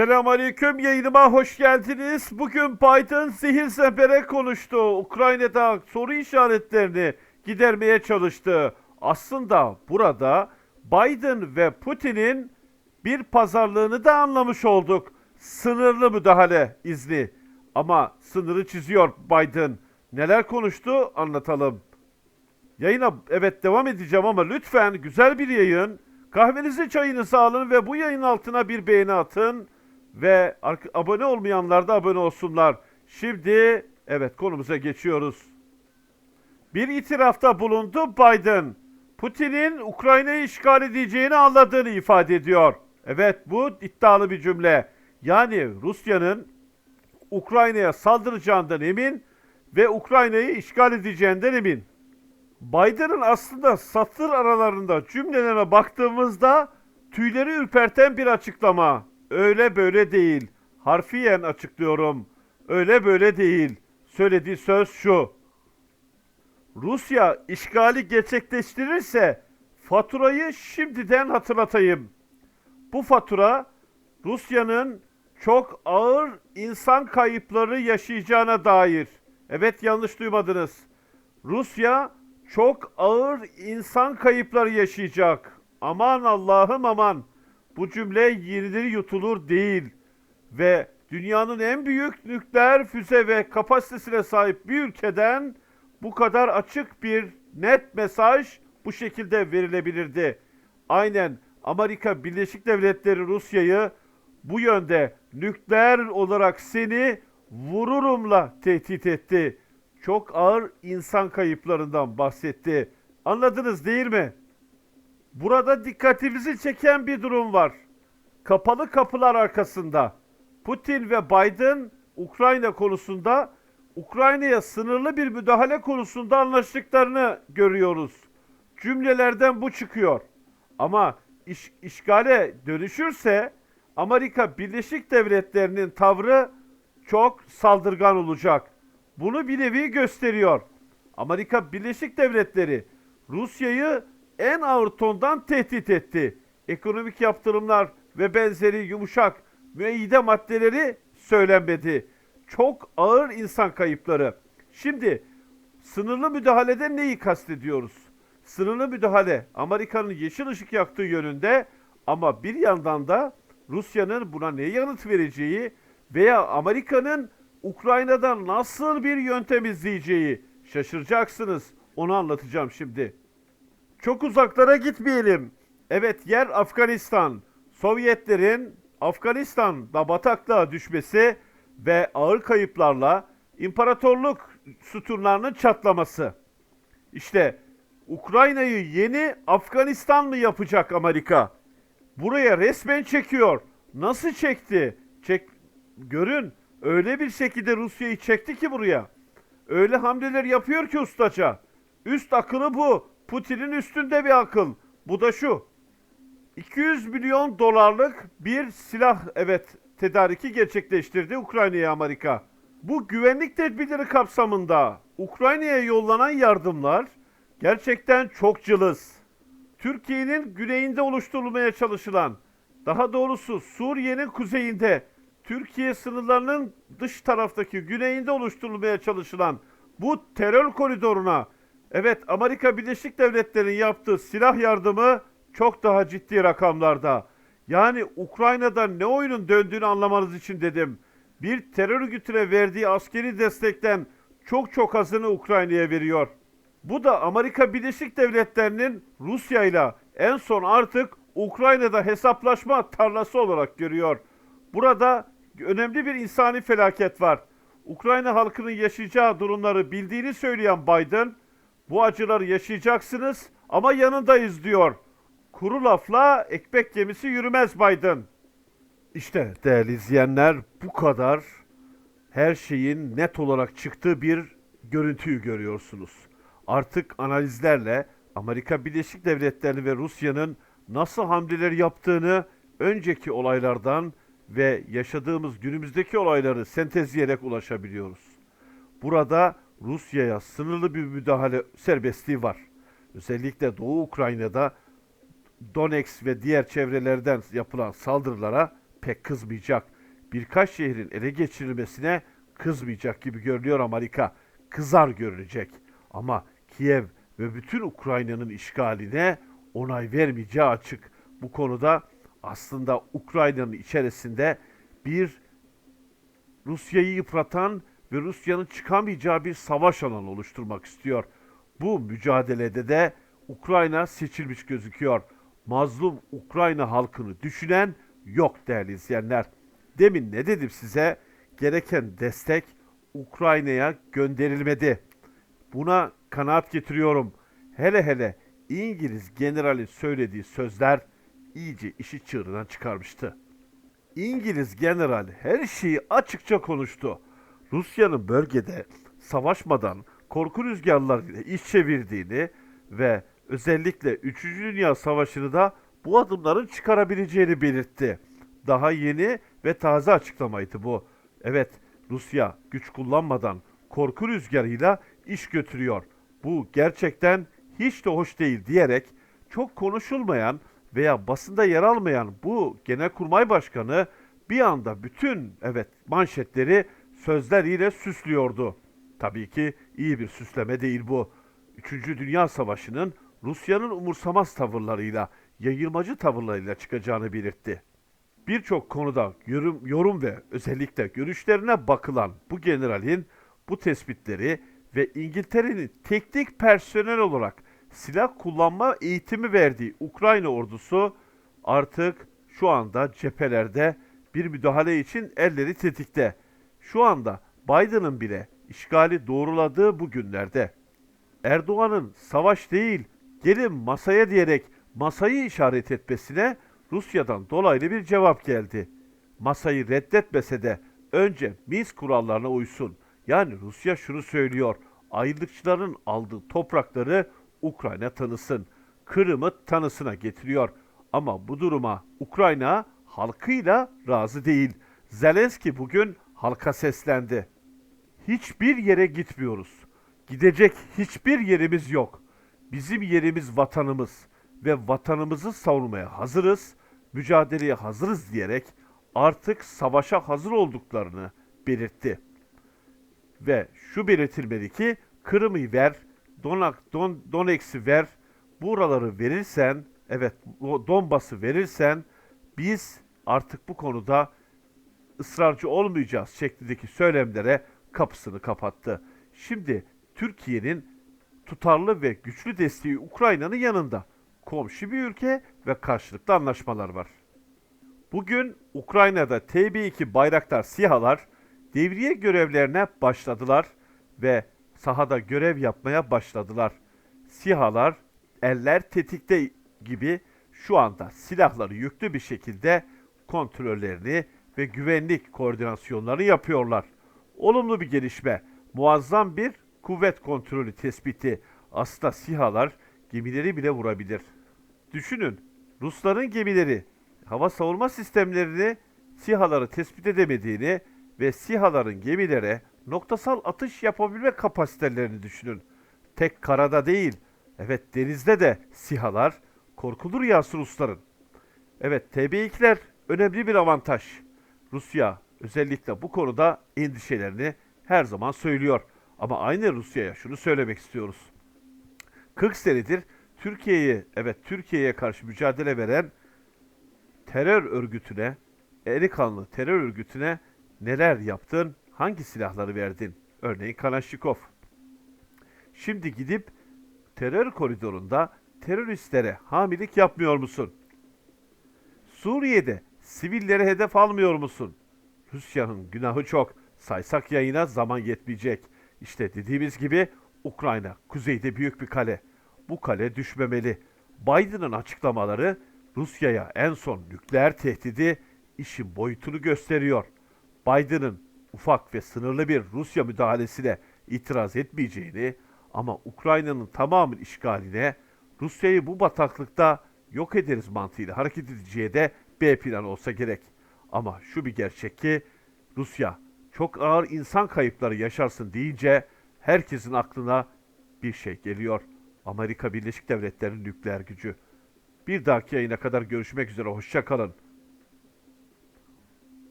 Selamünaleyküm yayınıma hoş geldiniz. Bugün Biden zehir zepere konuştu. Ukrayna'da soru işaretlerini gidermeye çalıştı. Aslında burada Biden ve Putin'in bir pazarlığını da anlamış olduk. Sınırlı müdahale izni. Ama sınırı çiziyor Biden. Neler konuştu anlatalım. Yayına evet devam edeceğim ama lütfen güzel bir yayın. Kahvenizi çayınızı alın ve bu yayın altına bir beğeni atın. Ve abone olmayanlar da abone olsunlar. Şimdi evet konumuza geçiyoruz. Bir itirafta bulundu Biden. Putin'in Ukrayna'yı işgal edeceğini anladığını ifade ediyor. Evet bu iddialı bir cümle. Yani Rusya'nın Ukrayna'ya saldıracağından emin ve Ukrayna'yı işgal edeceğinden emin. Biden'ın aslında satır aralarında cümlelerine baktığımızda tüyleri ürperten bir açıklama. Öyle böyle değil. Harfiyen açıklıyorum. Öyle böyle değil. Söylediği söz şu. Rusya işgali gerçekleştirirse faturayı şimdiden hatırlatayım. Bu fatura Rusya'nın çok ağır insan kayıpları yaşayacağına dair. Evet yanlış duymadınız. Rusya çok ağır insan kayıpları yaşayacak. Aman Allah'ım aman. Bu cümle yenilir yutulur değil. Ve dünyanın en büyük nükleer füze ve kapasitesine sahip bir ülkeden bu kadar açık bir net mesaj bu şekilde verilebilirdi. Aynen Amerika Birleşik Devletleri Rusya'yı bu yönde nükleer olarak seni vururumla tehdit etti. Çok ağır insan kayıplarından bahsetti. Anladınız değil mi? Burada dikkatimizi çeken bir durum var. Kapalı kapılar arkasında Putin ve Biden Ukrayna konusunda Ukrayna'ya sınırlı bir müdahale konusunda anlaştıklarını görüyoruz. Cümlelerden bu çıkıyor. Ama iş, işgale dönüşürse Amerika Birleşik Devletleri'nin tavrı çok saldırgan olacak. Bunu bir nevi gösteriyor. Amerika Birleşik Devletleri Rusya'yı en ağır tondan tehdit etti. Ekonomik yaptırımlar ve benzeri yumuşak müeyyide maddeleri söylenmedi. Çok ağır insan kayıpları. Şimdi sınırlı müdahalede neyi kastediyoruz? Sınırlı müdahale Amerika'nın yeşil ışık yaktığı yönünde ama bir yandan da Rusya'nın buna ne yanıt vereceği veya Amerika'nın Ukrayna'dan nasıl bir yöntem izleyeceği şaşıracaksınız. Onu anlatacağım şimdi. Çok uzaklara gitmeyelim. Evet yer Afganistan. Sovyetlerin Afganistan'da bataklığa düşmesi ve ağır kayıplarla imparatorluk sütunlarının çatlaması. İşte Ukrayna'yı yeni Afganistan mı yapacak Amerika? Buraya resmen çekiyor. Nasıl çekti? Çek görün. Öyle bir şekilde Rusya'yı çekti ki buraya. Öyle hamleler yapıyor ki ustaca. Üst akılı bu. Putin'in üstünde bir akıl. Bu da şu. 200 milyon dolarlık bir silah evet tedariki gerçekleştirdi Ukrayna'ya Amerika. Bu güvenlik tedbirleri kapsamında Ukrayna'ya yollanan yardımlar gerçekten çok cılız. Türkiye'nin güneyinde oluşturulmaya çalışılan, daha doğrusu Suriye'nin kuzeyinde, Türkiye sınırlarının dış taraftaki güneyinde oluşturulmaya çalışılan bu terör koridoruna evet Amerika Birleşik Devletleri'nin yaptığı silah yardımı çok daha ciddi rakamlarda. Yani Ukrayna'da ne oyunun döndüğünü anlamanız için dedim. Bir terör örgütüne verdiği askeri destekten çok çok azını Ukrayna'ya veriyor. Bu da Amerika Birleşik Devletleri'nin Rusya ile en son artık Ukrayna'da hesaplaşma tarlası olarak görüyor. Burada önemli bir insani felaket var. Ukrayna halkının yaşayacağı durumları bildiğini söyleyen Biden, bu acıları yaşayacaksınız ama yanındayız diyor. Kuru lafla ekmek gemisi yürümez Biden. İşte değerli izleyenler bu kadar her şeyin net olarak çıktığı bir görüntüyü görüyorsunuz. Artık analizlerle Amerika Birleşik Devletleri ve Rusya'nın nasıl hamleler yaptığını önceki olaylardan ve yaşadığımız günümüzdeki olayları sentezleyerek ulaşabiliyoruz. Burada Rusya'ya sınırlı bir müdahale serbestliği var. Özellikle Doğu Ukrayna'da Donetsk ve diğer çevrelerden yapılan saldırılara pek kızmayacak. Birkaç şehrin ele geçirilmesine kızmayacak gibi görünüyor Amerika. Kızar görünecek. Ama Kiev ve bütün Ukrayna'nın işgaline onay vermeyeceği açık. Bu konuda aslında Ukrayna'nın içerisinde bir Rusya'yı yıpratan ve Rusya'nın çıkamayacağı bir savaş alanı oluşturmak istiyor. Bu mücadelede de Ukrayna seçilmiş gözüküyor. Mazlum Ukrayna halkını düşünen yok değerli izleyenler. Demin ne dedim size? Gereken destek Ukrayna'ya gönderilmedi. Buna kanaat getiriyorum. Hele hele İngiliz generalin söylediği sözler iyice işi çığırından çıkarmıştı. İngiliz general her şeyi açıkça konuştu. Rusya'nın bölgede savaşmadan korku rüzgarlarıyla iş çevirdiğini ve özellikle 3. Dünya Savaşı'nı da bu adımların çıkarabileceğini belirtti. Daha yeni ve taze açıklamaydı bu. Evet, Rusya güç kullanmadan korku rüzgarıyla iş götürüyor. Bu gerçekten hiç de hoş değil diyerek çok konuşulmayan veya basında yer almayan bu Genelkurmay Başkanı bir anda bütün evet manşetleri sözleriyle süslüyordu. Tabii ki iyi bir süsleme değil bu. Üçüncü Dünya Savaşı'nın Rusya'nın umursamaz tavırlarıyla, yayılmacı tavırlarıyla çıkacağını belirtti. Birçok konuda yorum, yorum ve özellikle görüşlerine bakılan bu generalin bu tespitleri ve İngiltere'nin teknik personel olarak silah kullanma eğitimi verdiği Ukrayna ordusu artık şu anda cephelerde bir müdahale için elleri tetikte. Şu anda Biden'ın bile işgali doğruladığı bu günlerde Erdoğan'ın savaş değil gelin masaya diyerek masayı işaret etmesine Rusya'dan dolaylı bir cevap geldi. Masayı reddetmese de önce Minsk kurallarına uysun. Yani Rusya şunu söylüyor. Ayrılıkçıların aldığı toprakları Ukrayna tanısın. Kırım'ı tanısına getiriyor. Ama bu duruma Ukrayna halkıyla razı değil. Zelenski bugün halka seslendi. Hiçbir yere gitmiyoruz. Gidecek hiçbir yerimiz yok. Bizim yerimiz vatanımız ve vatanımızı savunmaya hazırız, mücadeleye hazırız diyerek artık savaşa hazır olduklarını belirtti. Ve şu belirtilmeli ki Kırım'ı ver, Donak, Don, Donetsk'i ver, buraları verirsen, evet Donbas'ı verirsen biz artık bu konuda ısrarcı olmayacağız şeklindeki söylemlere kapısını kapattı. Şimdi Türkiye'nin tutarlı ve güçlü desteği Ukrayna'nın yanında. Komşu bir ülke ve karşılıklı anlaşmalar var. Bugün Ukrayna'da TB2 Bayraktar SİHA'lar devriye görevlerine başladılar ve sahada görev yapmaya başladılar. SİHA'lar eller tetikte gibi şu anda silahları yüklü bir şekilde kontrollerini ve güvenlik koordinasyonları yapıyorlar. Olumlu bir gelişme, muazzam bir kuvvet kontrolü tespiti. Aslında SİHA'lar gemileri bile vurabilir. Düşünün, Rusların gemileri hava savunma sistemlerini SİHA'ları tespit edemediğini ve SİHA'ların gemilere noktasal atış yapabilme kapasitelerini düşünün. Tek karada değil, evet denizde de SİHA'lar korkulu rüyası Rusların. Evet TB2'ler önemli bir avantaj. Rusya özellikle bu konuda endişelerini her zaman söylüyor. Ama aynı Rusya'ya şunu söylemek istiyoruz. 40 senedir Türkiye'ye evet Türkiye'ye karşı mücadele veren terör örgütüne, eli kanlı terör örgütüne neler yaptın, hangi silahları verdin? Örneğin Kalaşnikov. Şimdi gidip terör koridorunda teröristlere hamilik yapmıyor musun? Suriye'de sivillere hedef almıyor musun? Rusya'nın günahı çok. Saysak yayına zaman yetmeyecek. İşte dediğimiz gibi Ukrayna kuzeyde büyük bir kale. Bu kale düşmemeli. Biden'ın açıklamaları Rusya'ya en son nükleer tehdidi işin boyutunu gösteriyor. Biden'ın ufak ve sınırlı bir Rusya müdahalesine itiraz etmeyeceğini ama Ukrayna'nın tamamı işgaline Rusya'yı bu bataklıkta yok ederiz mantığıyla hareket edeceği de B plan olsa gerek. Ama şu bir gerçek ki Rusya çok ağır insan kayıpları yaşarsın deyince herkesin aklına bir şey geliyor. Amerika Birleşik Devletleri'nin nükleer gücü. Bir dahaki yayına kadar görüşmek üzere. Hoşça kalın.